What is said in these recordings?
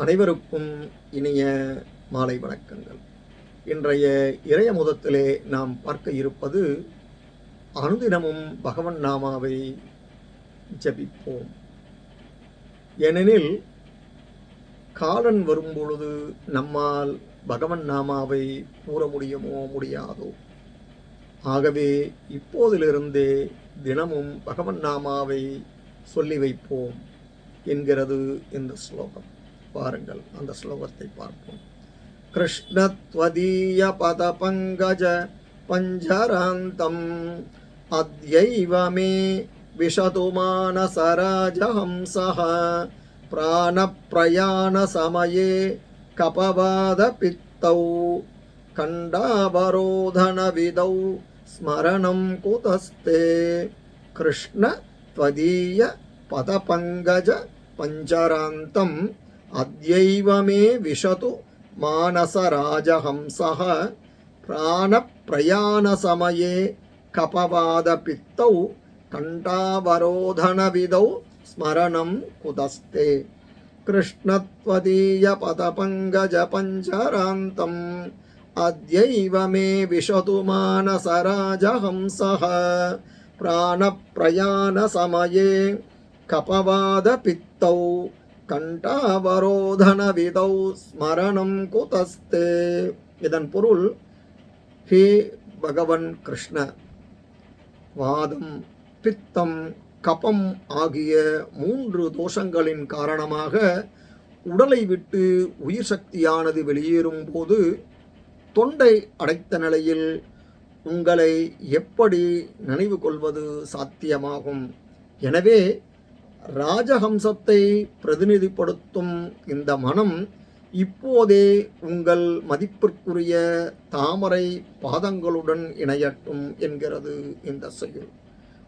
அனைவருக்கும் இனிய மாலை வணக்கங்கள். இன்றைய இறைய முதத்திலே நாம் பார்க்க இருப்பது அனுதினமும் பகவன் நாமாவை ஜபிப்போம். ஏனெனில் காலன் வரும்பொழுது நம்மால் பகவன் நாமாவை கூற முடியுமோ முடியாதோ. ஆகவே இப்போதிலிருந்தே தினமும் பகவன் நாமாவை சொல்லி வைப்போம் என்கிறது இந்த ஸ்லோகம். பாருங்கள் அந்த ஸ்லோகத்தை பார்ப்போம் கிருஷ்ணத்வதீய பத பங்கஜ பஞ்சராந்தம் அத்யைவ மே விஷது மானசராஜஹம்சः प्राणप्रयाणसमये कपवादपित्तौ खण्डावरोधनविदौ स्मरणं कुतस्ते कृष्ण त्वदीय पदपङ्कज पञ्चरान्तम् अद्यैव मे विशतु मानसराजहंसः प्राणप्रयाणसमये कपवादपित्तौ कण्ठावरोधनविदौ स्मरणं कुतस्ते कृष्णत्वदीयपदपङ्कजपञ्चरान्तम् अद्यैव मे विशतु मानसराजहंसः प्राणप्रयाणसमये कपवादपित्तौ கண்டாவரோதனவிதௌ ஸ்மரணம் குதஸ்தே. இதன் பொருள் ஹே பகவன் கிருஷ்ண வாதம் பித்தம் கபம் ஆகிய மூன்று தோஷங்களின் காரணமாக உடலை விட்டு உயிர் சக்தியானது வெளியேறும் போது தொண்டை அடைத்த நிலையில் உங்களை எப்படி நினைவு கொள்வது சாத்தியமாகும்? எனவே ராஜஹம்சத்தை பிரதிநிதிப்படுத்தும் இந்த மனம் இப்போதே உங்கள் மதிப்பிற்குரிய தாமரை பாதங்களுடன் இணையட்டும் என்கிறது இந்த செயல்.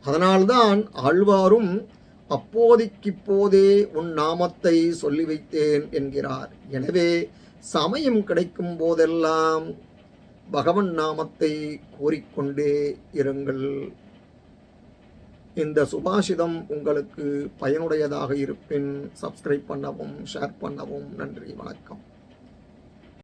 அதனால்தான் ஆழ்வாரும் அப்போதைக்கிப்போதே உன் நாமத்தை சொல்லி வைத்தேன் என்கிறார். எனவே சமயம் கிடைக்கும் போதெல்லாம் பகவன் நாமத்தை கூறிக்கொண்டே இருங்கள். இந்த சுபாஷிதம் உங்களுக்கு பயனுடையதாக இருப்பின் சப்ஸ்கிரைப் பண்ணவும் ஷேர் பண்ணவும் நன்றி வணக்கம்.